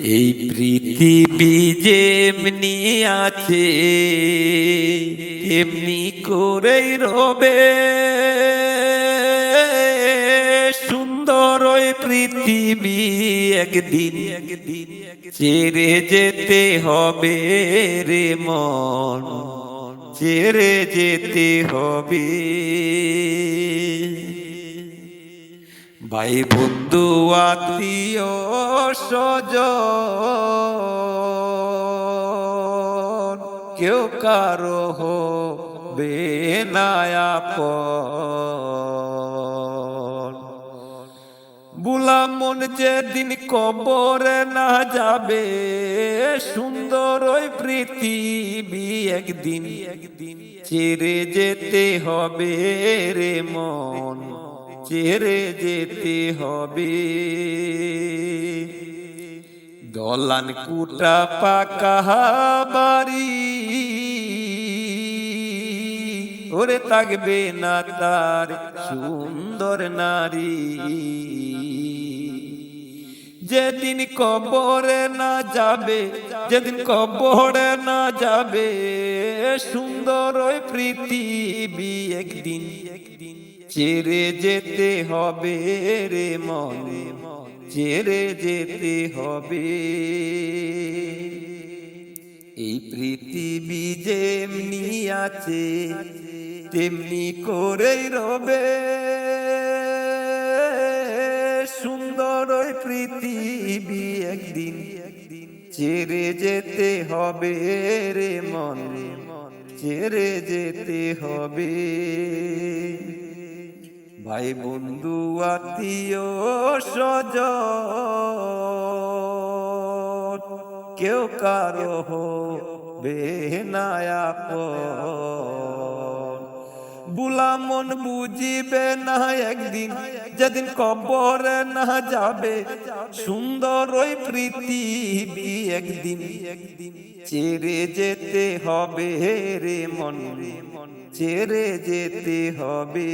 এই পৃথিবী যেমনি আছে এমনি করেই রবে। সুন্দর ওই পৃথিবী একদিন একদিন ছেড়ে যেতে হবে রে মন চেরে যেতে হবে। ভাই বন্ধু, আত্মীয় সজ কেউ কারও হবে না আপন। বুলাম মন যেদিন কবরে না যাবে, সুন্দর ওই পৃথিবী একদিন একদিন ছেড়ে যেতে হবে রে মন। ছেড়ে যেতে হবে। দলান কুটা পাকা বাড়ি। ওরে থাকবে না তার সুন্দর নারী। যেদিন কবরে না যাবে যেদিন কবরে না যাবে, সুন্দর ওই পৃথিবী একদিন একদিন ছেড়ে যেতে হবে রে মনে, চেরে যেতে হবে। এই পৃথিবী যেমনি আছে, তেমনি করেই রবে। সুন্দর ওই পৃথিবী একদিন ছেড়ে যেতে হবে রে মন, ছেড়ে যেতে হবে। ভাই বন্ধু, আত্মীয় সজ কেউ কারও হবে না বুলা মন বুঝিবে না একদিন, যেদিন কবরে না যাবে, সুন্দর ওই পৃথিবী একদিন। একদিন চেরে যেতে হবে রে মন চেরে যেতে হবে।